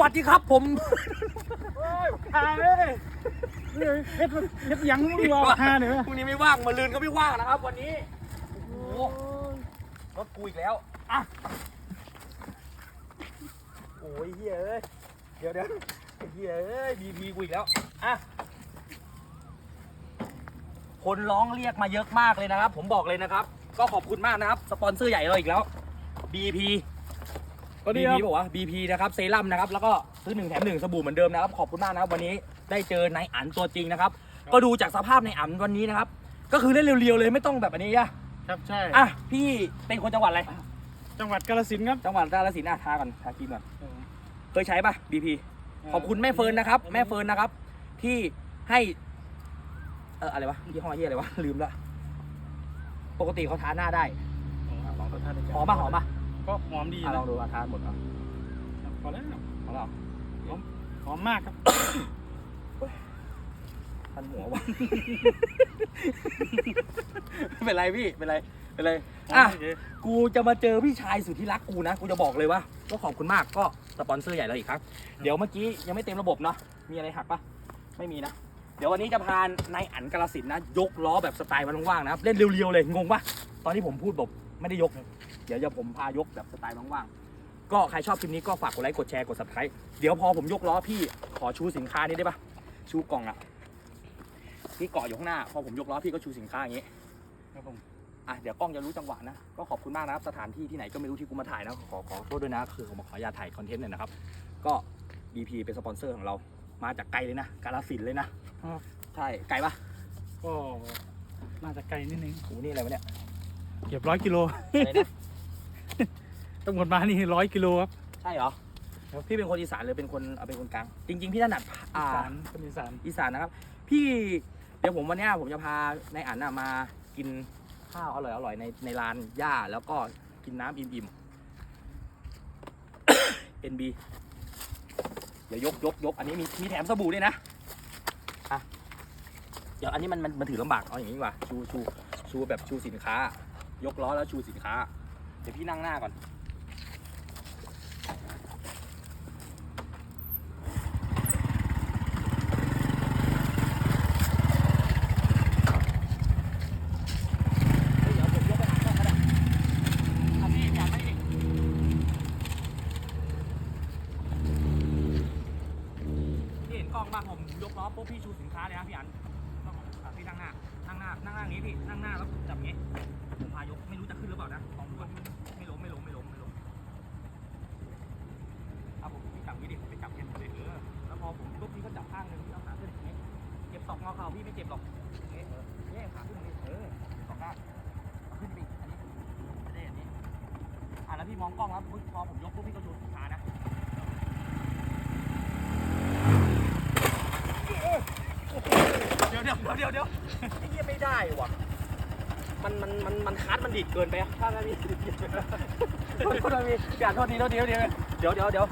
วัสดีครับ ผมหาเลยเฮ้ยเฮ็ดเฮ็ดยังมึงว่าหาเนี่ยพรุ่งนี้ไม่ว่างมาลืนก็ไม่ว่างนะครับ วันนี้โอ้โหรถกูอีกแล้วอะโอ้ยเฮ้ยเอ้ยเดี๋ยวเดี๋ยวเฮ้ยเอ้ยบีบีกูอีกแล้วอะคนร้องเรียกมาเยอะมากเลยนะครับ ผมบอกเลยนะครับ ก็ขอบคุณมากนะครับ สปอนเซอร์ใหญ่เราอีกแล้ว BP สวัสดี BP ครับบอกว่า BP นะครับเซรั่มนะครับแล้วก็ซื้อหนึ่งแถมหนึ่งสบู่เหมือนเดิมนะครับขอบคุณมากนะครับวันนี้ได้เจอนายอันตัวจริงนะครับก็ดูจากสภาพในอันวันนี้นะครับก็คือเล่นเรียวๆเลยไม่ต้องแบบอันนี้อะครับใช่ อะพี่เป็นคนจังหวัดอะไรจังหวัดกาฬสินธุ์ครับจังหวัดกาฬสินธุ์อะทาก่อนทาครีมก่อนเคยใช้ปะ BP ขอบคุณแม่เฟิร์นนะครับแม่เฟิร์นนะครับ ที่ให้เอออะไรวะยี่ห้อเหียอะไรวะลืมละปกติเขาทาหน้าได้ลองทานหอมปะหอมปะ ก็หอมดีอะลนะองดูอะทานหมดอะพอแล้วของเราหอมมากครับทันหัววะ เป็นไรพี่ เป็นไร เป็นไร อะ กูจะมาเจอพี่ชายสุดที่รักกูนะ กูจะบอกเลยว่าก็ขอบคุณมากก็สปอนเซอร์ใหญ่เราอีกครั้งเดี๋ยวเมื่อกี้ยังไม่เต็มระบบเนาะมีอะไรหักปะไม่มีนะ เดี๋ยววันนี้จะพานายอันกาลสินธุ์นะ ยกล้อแบบสไตล์มันว่างๆนะครับ เล่นเรียวๆเลยงงปะตอนที่ผมพูดแบบ ไม่ได้ยก เดี๋ยวจะผมพายกแบบสไตล์ว่างๆ ก็ใครชอบคลิปนี้ก็ฝากกดไลค์กดแชร์กด subscribe เดี๋ยวพอผมยกล้อพี่ขอชูสินค้านี้ได้ปะชูกล่องอะพี่เกาะอยู่ข้างหน้า พอผมยกล้อพี่ก็ชูสินค้าอย่างงี้ครับผมอะเดี๋ยวกล้องจะรู้จังหวะนะ ก็ขอบคุณมากนะครับ สถานที่ที่ไหนก็ไม่รู้ที่กูมาถ่ายนะ ขอขอโทษด้วยนะ คือผมขออนุญาตถ่ายคอนเทนต์หน่อยนะครับ ก็ BP เป็นสปอนเซอร์ของเรา มาจากไกลเลยนะ กาลสินธุ์เลยนะ ใช่ ไกลปะก็น่าจะไกลนิดนึงโอ้นี่อะไรวะเนี่ย เกือบร้อยกิโลอะไรนะทั้งหมดมานี่ร้อยกิโลครับใช่เหรอ พี่เป็นคนอีสานหรือเป็นคนเอาเป็นคนกลาง จริง ๆ พี่ถนัดอีอ่า สานคนอีสานอีสานนะครับ พี่เดี๋ยวผมวันเนี้ยผมจะพาในอันน่ะมากินข้าวอร่อยอร่อยๆในในร้านย่าแล้วก็กินน้ำอิ่มๆ NB เดี๋ยวยกยกยกอันนี้มีมีแถมสบู่ด้วยนะอะเดี๋ยวอันนี้มันมันมันถือลำบากเอาอย่างนี้ดีกว่าชูชูชูแบบชูสินค้า ยกล้อแล้วชูสินค้า เดี๋ยวพี่นั่งหน้าก่อน พี่เห็นกล้องบ้างผมยกล้อปุ๊บพี่ชูสินค้าเลยนะพี่อันอะพี่นั่งหน้า นั่งหน้านั่งอย่างนี้พี่นั่งหน้าแล้วจับอย่างนี้ผมพายกไม่รู้จะขึ้นหรือเปล่านะลองดูก่อนไม่ล้มไม่ล้มไม่ล้มไม่ล้มเอาผมพี่จับงนี้ดิผมไปจับแขนเลยเออแล้วพอผมปุ๊บพี่ก็จับข้างหนึงพี่เอาขาขึ้นอย่างนี้เจ็บศอกงอเข่าพี่ไม่เจ็บหรอกอย่างนี้เออเนี่ขาขึ้นอย่างนี้เออสองข้างขึ้นไปอีกอันนี้ไม่ได้อันนี้อะแล้วพี่มองกล้องครับพอผมยกปุ๊บพี่ก็ชูขานะเดี๋ยวเดี๋ยวเดี๋ยวเดี๋ยว ไม่ได้ว่ะ มันมันมันมันคัดมันดิดเกินไปอะถ้าไม่มีโทษโทษทีอย่าโทษทีโทษทีโทษทีเดี๋ยวเดี๋ยวเดี๋ยว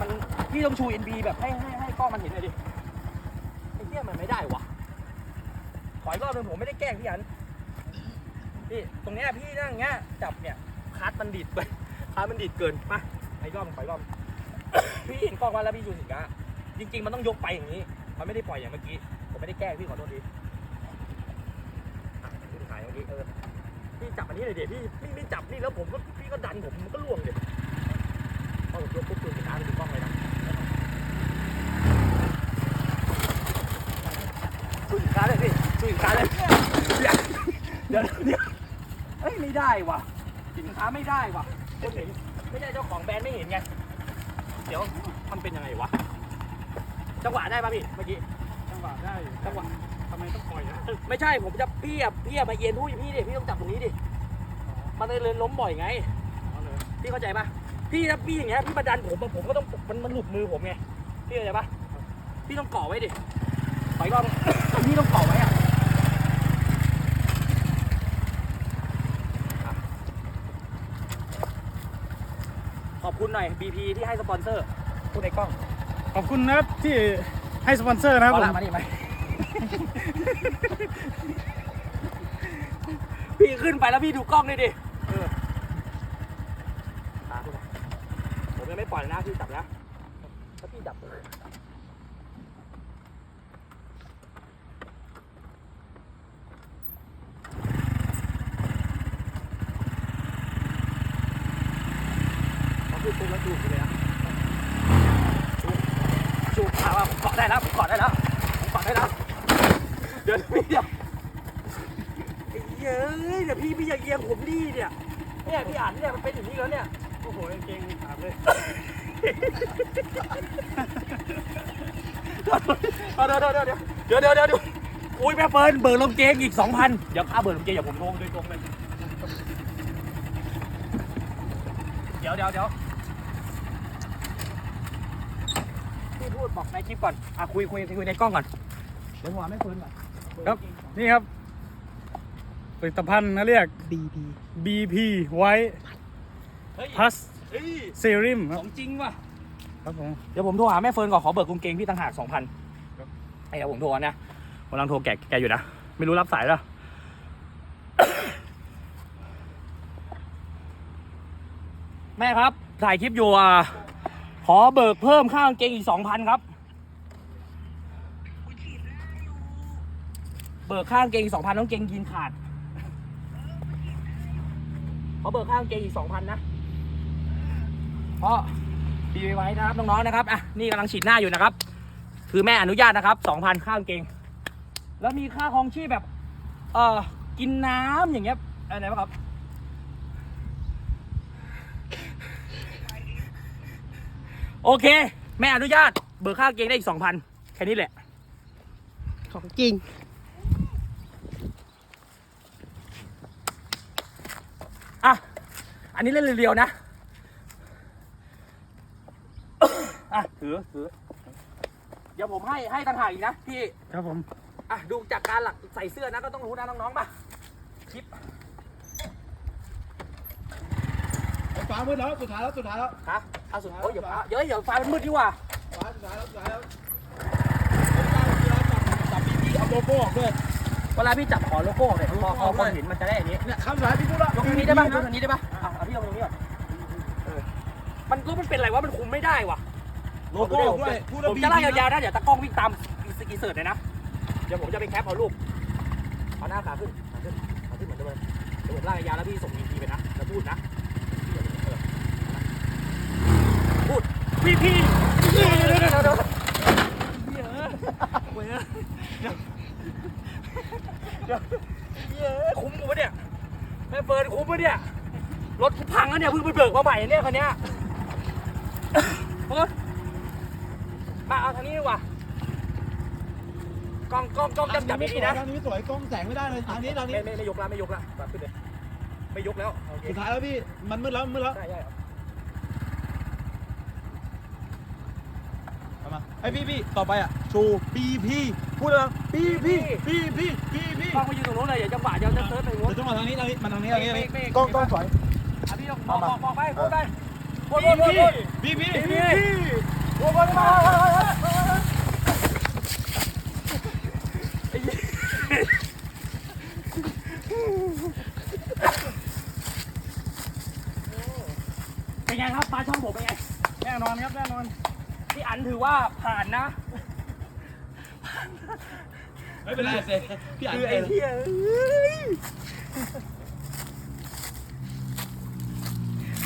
มันพี่ต้องชูเอ็นบีแบบให้ให้ให้กล้องมันเห็นหน่อยดิไอ้เหี้ยมันไม่ได้ว่ะขออีกรอบหนึงผมไม่ได้แกล้งพี่อันพี่ตรงเนี้ยพี่นั่งเงี้ยจับเนี่ยคัดมันดิดไปคัดมันดิดเกินมาไปรอบไปรอบพี่เห็นกล้องว่าแล้วพี่ดูสิกะจริง ๆ มันต้องยกไปอย่างนี้ มันไม่ได้ปล่อยอย่างเมื่อกี้ผมไม่ได้แกล้งพี่ขอโทษที พี่ถ่ายเมื่อกี้เออพี่จับอันนี้เลยเดี๋ยวพี่พี่ไม่จับนี่แล้วผมก็พี่ก็ดันผมมันก็ล่วงเดี๋ยวพอผมยกปุ๊บดูสิกะไปดูกล้องเลยนะดูสิกะเลยพี่ดูสิกะเลยเดี๋ยวเดี๋ยวเดี๋ยวเฮ้ยไม่ได้ว่ะสินค้าไม่ได้ว่ะคนเห็นไม่ใช่เจ้าของแบรนด์ไม่เห็นไงเดี๋ยวทำเป็นยังไงวะจังหวะได้ป่ะพี่เมื่อกี้จังหวะได้จังหวะทำ ไมต้องปล่อยนะไม่ใช่ผมจะพี่อะพี่อะมาเย็นผู้พี่ดิพี่ต้องจับตรงนี้ดิมันเลยล้มบ่อยไงเอาเลยพี่เข้าใจป่ะพี่ถ้าพี่อย่างเงี้ยพี่มาดันผมอะผมก็ต้องมันมันหลุดมือผมไงพี่เข้าใจป่ะพี่ต้องเกาะไว้ดิถอยก่อนพี่ต้องเกาะไว้อะอะขอบคุณหน่อย BP ที่ให้สปอนเซอร์พูดในกล้องขอบคุณนะครับที่ให้สปอนเซอร์นะครับเอาผละมมานี่มา พี่ขึ้นไปแล้วพี่ดูกล้องเลยดิเออตาคุณนะผมยังไม่ปล่อยนะพี่จับนะพี่ดับเขาพูดปุ๊บแล้วดูดไปเลยนะชูชูขาว่าผมเกาะได้แล้วผมเกาะได้แล้วผมเกาะได้แล้ว เดี๋ยวพี่เดี๋ยวไอ้เย้ยเดี๋ยวพี่พี่อย่าเอียงผมดิเนี่ยเนี่ยพี่อ่านเนี่ยมันเป็นอย่างนี้แล้วเนี่ย โอ้โหกางเก่งขาดเลยเดี๋ยวเดี๋ยวเดี๋ยวเดี๋ยวเดี๋ยวเดี๋ยวเดี๋ยวอุ้ยแม่เฟิร์นเบิร์ลงเกงอีกสองพันเดี๋ยวค่าเบิร์ลงเกงอย่าผมโทรโดยตรงเลยเดี๋ยวเดี๋ยวเดี๋ยวพี่พูดบอกในคลิปก่อนอะคุยคุยคุยในกล้องก่อน เดี๋ยวผมหาแม่เฟิร์นก่อน ครับ นี่ครับผลิตภัณฑ์นะเรียก BP BP White เฮ้ย Plus เฮ้ย Serum คขรับองจริงว่ะ ครับผม เดี๋ยวผมโทรหาแม่เฟิร์นก่อนขอเบิกกางเกงพี่ต่างหากสองพันครับ ไอ้เดี๋ยวผมโทรนะกำลังโทรแกแกอยู่นะ ไม่รู้รับสายแล้วแม่ครับ ถ่ายคลิปอยู่อะ ขอเบิกเพิ่มค่ากางเกงอีกสองพันครับ บิกค่ากางเกงอีกสองพันต้องเกงยีนขาดเขอเบิกค่ากางเกงอีกสองพันนะเพราะดีไว้นะครับน้องๆนะครับอะนี่กำลังฉีดหน้าอยู่นะครับ คือแม่อนุญาตนะครับสองพันค่างเกง แล้วมีค่าครองชีพแบบ เอ่อกินน้ำอย่างเงี้ยอะไรบ้างครับโอเค แม่อนุญาต เบิกค่ากางเกงได้อีกสองพันแค่นี้แหละ ของจริง อะ อันนี้เล่นเรียวๆนะอะถือถือเดี๋ยวผมให้ให้ต่างหากอีกนะพี่ครับผมอะดูจากการหลักใส่เสื้อนะก็ต้องรู้นะน้องๆมาคลิปฟ้ามืดแล้วสุดท้ายแล้วสุดท้ายแล้วฮะเอาสุดโอ้ยอย่าฟ้าเดี๋ยวเดี๋ยวฟ้ามันมืดดีกว่าฟ้าสุดท้ายแล้วสุดท้ายแล้วจับบีบีเอาโลโก้ออกด้วยเวลาพี่จับขอโลโก้เนี่ยพอพอคนเห็นมันจะได้อันนี้เนี่ยคำสุดท้ายพี่พูดแล้วยกตรงนี้ได้ป่ะยกตรงนี้ได้ป่ะ อ่เอาพี่ยกตรงนี้ก่อนเออมันก็มันเป็นอะไรวะมันคุมไม่ได้วะโลโก้ด้วยพูดผมจะไล่ยาวๆนะเดี๋ยวตากล้องวิ่งตามอีสกีเสิร์ตเลยนะ เดี๋ยวผมจะไปแคปเอารูปเอาหน้าขาขึ้นขาขึ้นขาขึ้นเหมือนเดิมเดี๋ยวผมไล่ยาวแล้วพี่ส่งอีพีไปนะแล้วพูดนะพูดพี่พี่เดี๋ยวเดี๋ยวเดี๋ยวเดี๋ยวคุ้มปะเนี่ยแม่เฟิร์นคุ้มปะเนี่ย ถกูพังแล้วเนี่ยเพิ่งไปเบิกมาใหม่เนี่ยคันเนี้ยเฟิร์นมาเอาทางนี้ดีกว่ากล้องกล้องกล้องจับจับดีๆนะ ทางนี้สวยกล้องแสงไม่ได้เลยทางนี้ทางนี้ไม่ไม่ไม่ยกแล้วไม่ยกแล้วแบบขึ้นเลยไม่ยกแล้วโอเคสุดท้ายแล้วพี่มันมืดแล้วมืดแล้วใช่ใช่เอามาไอพี่พี่ต่อไปอะชูบีพีพูดแล้วบีพีบีพีบีพีกล้องไปยืนตรงโน้นเลยอย่าจังหวะเดี๋ยวจะเซิร์ชไปวเดี๋ยวต้องมาทางนี้ทางนี้มันทางนี้ทางนี้ไม่ไม่ไม่กล้องกล้องสวยอะ พี่บอกบอกบอกบอกไปพูดไปพูดบีพูดพูดพีพูดบีพีบีพีพูดพูดมาเป็นไงครับปลาช่องผมเป็นไงแน่นอนครับแน่นอนพี่อันถือว่าผ่านนะไม่เป็นไรเซพี่อ่านคือเอไอ้ง เหี้ย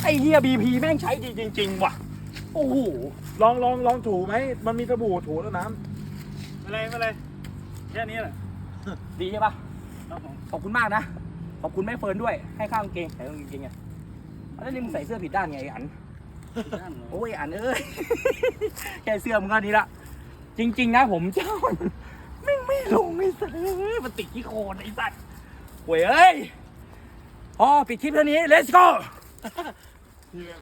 เอ้ยไอ้เหี้ยบีพีแม่งใช้ดีจริง ๆ ว่ะ โอ้โห ลองลองลองถูไหม มันมีสบู่ถูแล้วน้ไม่เป็นไรไม่เป็นไรแค่นี้แหละ ดีใช่ปะครับผมขอบคุณมากนะ ขอบคุณแม่เฟิร์นด้วย ให้ข้าวกางเกงใส่กางเกงไงแล้วนี่มึงใส่เสื้อผิดด้านไงไอ้อันด้านหนูโอ้ยอันเอ้ย แค่เสื้อมึงก็นี้ละ จริง ๆ นะผมเจ้ามันไม่งไม่ลงไอ้สัตว์เอ้ยมันติดที่โคนไอ้สัตว์โว้ยเอ้ยพอปิดคลิปเท่านี้ let's go Yeah.